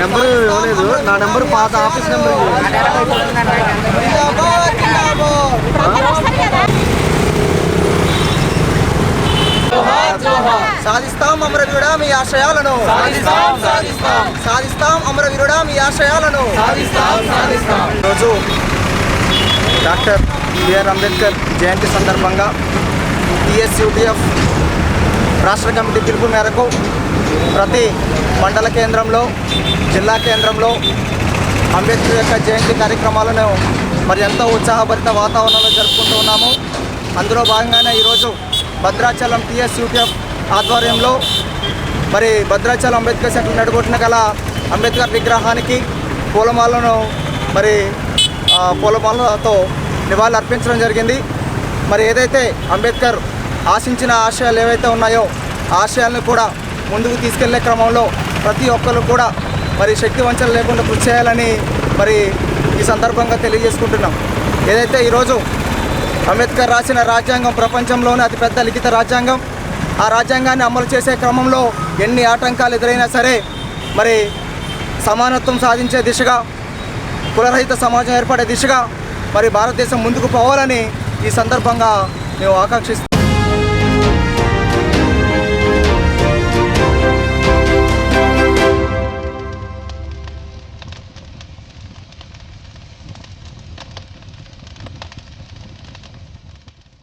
Number ఇవ్వలేదు. నా number పాత ఆఫీస్ నెంబర్ సాధిస్తాం అమరవీరుడా మీ ఆశయాలను. సాధిస్తాం అమరవీరుడా మీ ఆశయాలను. ఈరోజు డాక్టర్ బిఆర్ అంబేద్కర్ జయంతి సందర్భంగా టిఎస్యూటిఎఫ్ రాష్ట్ర కమిటీ పిలుపు మేరకు ప్రతి మండల కేంద్రంలో జిల్లా కేంద్రంలో అంబేద్కర్ యొక్క జయంతి కార్యక్రమాలను మరి ఎంతో ఉత్సాహభరిత వాతావరణంలో జరుపుకుంటూ ఉన్నాము. అందులో భాగంగానే ఈరోజు భద్రాచలం టీఎస్యూటీఎఫ్ ఆధ్వర్యంలో మరి భద్రాచలం అంబేద్కర్ సెంటర్ నడుగుట్టిన గల అంబేద్కర్ విగ్రహానికి పూలమాలను మరి పూలమాలతో నివాళులు అర్పించడం జరిగింది. మరి ఏదైతే అంబేద్కర్ ఆశించిన ఆశయాలు ఏవైతే ఉన్నాయో ఆశయాలను కూడా ముందుకు తీసుకెళ్ళే క్రమంలో ప్రతి ఒక్కరు కూడా మరి శక్తి వంచన లేకుండా కృషి చేయాలని మరి ఈ సందర్భంగా తెలియజేసుకుంటున్నాం. ఏదైతే ఈరోజు అంబేద్కర్ రాసిన రాజ్యాంగం ప్రపంచంలోనే అతిపెద్ద లిఖిత రాజ్యాంగం ఆ రాజ్యాంగాన్ని అమలు చేసే క్రమంలో ఎన్ని ఆటంకాలు ఎదురైనా సరే మరి సమానత్వం సాధించే దిశగా కులరహిత సమాజం ఏర్పడే దిశగా మరి భారతదేశం ముందుకు పోవాలని ఈ సందర్భంగా మేము ఆకాంక్షిస్తున్నాం.